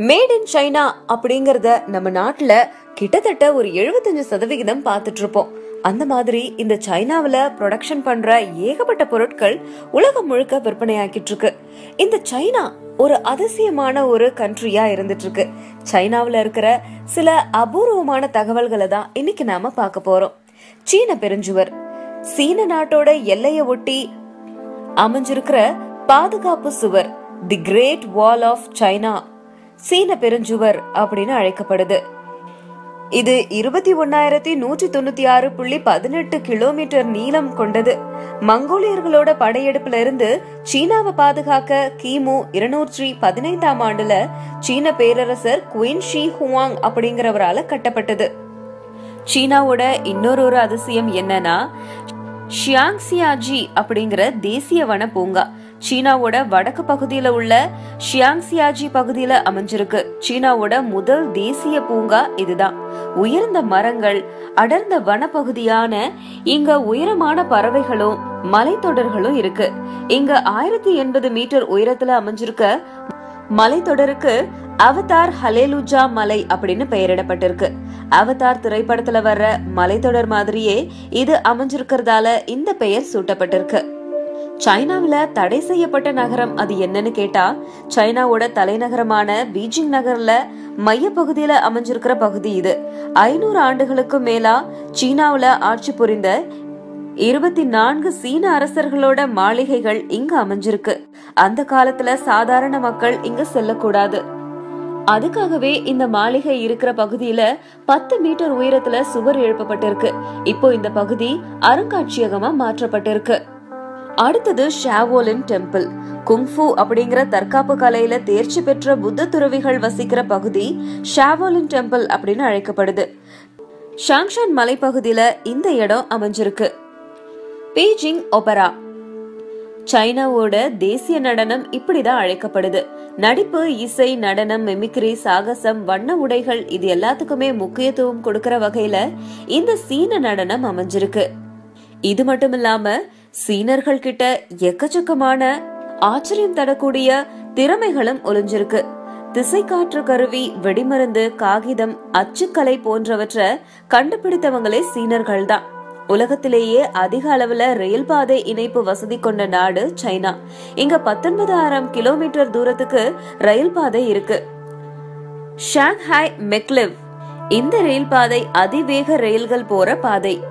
Made in China அப்படிங்கறத நம்ம நாட்டுல கிட்டத்தட்ட ஒரு எழுபத்தஞ்சு சதவிகிதம் பார்த்துட்டு இருப்போம் அந்த மாதிரி இந்த சைனாவில் ப்ரொடக்ஷன் பண்ற ஏகப்பட்ட பொருட்கள் உலகம் முழுக்க விற்பனையாக்கிட்டு இருக்கு இந்த சைனா ஒரு அதிசயமான ஒரு கண்ட்ரியா இருந்துட்டு இருக்கு சைனாவில் இருக்கிற சில அபூர்வமான தகவல்களை தான் இன்னைக்கு நாம பார்க்க போறோம். சீன பெருஞ்சுவர் சீன நாட்டோட எல்லையை ஒட்டி அமைஞ்சிருக்கிற பாதுகாப்பு சுவர் the great wall of China சீன பெருஞ்சுவர் அப்படின்னு அழைக்கப்படுது. இது இருபத்தி ஒன்னாயிரத்தி நூற்றி தொண்ணூத்தி ஆறு புள்ளி பதினெட்டு கிலோமீட்டர் நீளம் கொண்டது. மங்கோலியர்களோட படையெடுப்புல இருந்து சீனாவை பாதுகாக்க கிமு இருநூற்றி பதினைந்தாம் ஆண்டுல சீன பேரரசர் குயின் ஷி ஹுவாங் அப்படிங்கிறவரால கட்டப்பட்டது. சீனாவோட இன்னொரு ஒரு அதிசயம் என்னன்னா ஷியாங்சியாஜி அப்படிங்கிற தேசிய வன பூங்கா சீனாவோட வடக்கு பகுதியில உள்ள ஷியாங்சியாஜி பகுதியில அமைஞ்சிருக்கு. சீனாவோட முதல் தேசிய பூங்கா இதுதான். உயர்ந்த மரங்கள் அடர்ந்த வனப்பகுதியான இங்க உயரமான பறவைகளும் மலைத்தொடர்களும் இருக்கு. இங்க ஆயிரத்தி எண்பது மீட்டர் உயரத்துல அமைஞ்சிருக்க மலைத்தொடருக்கு அவதார் ஹலேலுஜா மலை அப்படின்னு பெயரிடப்பட்டிருக்கு. அவதார் திரைப்படத்துல வர்ற மலைத்தொடர் மாதிரியே இது அமைஞ்சிருக்கிறதால இந்த பெயர் சூட்டப்பட்டிருக்கு. சைனாவுல தடை செய்யப்பட்ட நகரம் அது என்னன்னு கேட்டா சைனாவோட தலைநகரமான பீஜிங் நகர்ல மைய பகுதியில அமைஞ்சிருக்கிற பகுதி இது. ஐநூறு ஆண்டுகளுக்கு மேலா சீனாவுல ஆட்சி புரிந்த இருபத்தி நான்கு சீன அரசர்களோட மாளிகைகள் இங்க அமைஞ்சிருக்கு. அந்த காலத்துல சாதாரண மக்கள் இங்க செல்லக்கூடாது. அதுக்காகவே இந்த மாளிகை இருக்கிற பகுதியில பத்து மீட்டர் உயரத்துல சுவர் எழுப்பப்பட்டிருக்கு. இப்போ இந்த பகுதி அருங்காட்சியகமா மாற்றப்பட்டிருக்கு. அடுத்தது ஷாவோலின் டெம்பிள். குங்ஃபு அப்படிங்கிற தற்காப்பு கலையில தேர்ச்சி பெற்ற புத்த துறவிகள் வசிக்கிற பகுதி ஷாவோலின் டெம்பிள் அப்படின்னு அழைக்கப்படுது. ஷாங்ஷான் மலைப்பகுதியில இந்த இடம் அமைஞ்சிருக்கு. Beijing opera. சைனாவோட தேசிய நடனம் இப்படிதான் அழைக்கப்படுது. நடிப்பு இசை நடனம் மெமிக்ரி சாகசம் வண்ண உடைகள் இது எல்லாத்துக்குமே முக்கியத்துவம் கொடுக்கற வகையில இந்த சீன நடனம் அமைஞ்சிருக்கு. இது மட்டும் இல்லாம சீனர்கள் கிட்ட எக்கச்சக்கமான ஆச்சரியம் தரக்கூடிய திறமைகளும் ஒளிஞ்சிருக்கு. திசைக்காற்று கருவி வெடிமருந்து காகிதம் அச்சுக்கலை போன்றவற்றை கண்டுபிடித்தவங்களே சீனர்கள் தான் உலகத்திலேயே அதிக அளவுல ரயில் பாதை இணைப்பு வசதி கொண்ட நாடு சைனா. இங்க பத்தொன்பதாயிரம் கிலோமீட்டர் தூரத்துக்கு ரயில் பாதை இருக்கு. ஷாங்ஹாய் மெக்லிவ் இந்த ரயில் பாதை அதிவேக ரயில்கள் போற பாதை.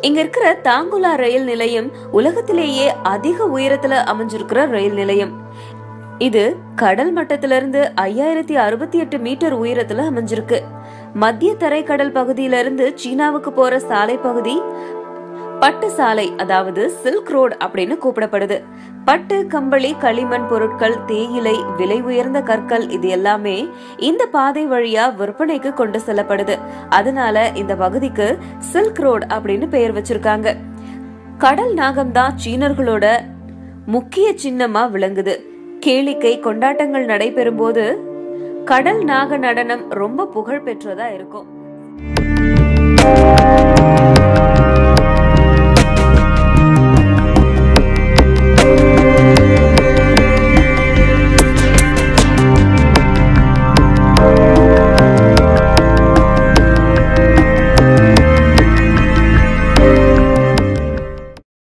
இங்க இருக்கிற தாங்குலா ரயில் நிலையம் உலகத்திலேயே அதிக உயரத்துல அமைஞ்சிருக்கிற ரயில் நிலையம். இது கடல் மட்டத்திலிருந்து ஐயாயிரத்தி அறுபத்தி எட்டு மீட்டர் உயரத்துல அமைஞ்சிருக்கு. மத்திய தரைக்கடல் பகுதியிலிருந்து சீனாவுக்கு போற சாலை பகுதி பட்டு சாலை அதாவது சில்க் ரோடு அப்படின்னு கூப்பிடப்படுது. பட்டு கம்பளி களிமண் பொருட்கள் தேயிலை விலை உயர்ந்த கற்கள் இது எல்லாமே இந்த பாதை வழியா விற்பனைக்கு கொண்டு செல்லப்படுது. அதனால இந்த பகுதிக்கு சில்க் ரோடு அப்படின்னு பெயர் வச்சிருக்காங்க. கடல் நாகம் தான் சீனர்களோட முக்கிய சின்னமா விளங்குது. கேளிக்கை கொண்டாட்டங்கள் நடைபெறும் போது கடல் நாக நடனம் ரொம்ப புகழ் பெற்றதா இருக்கும்.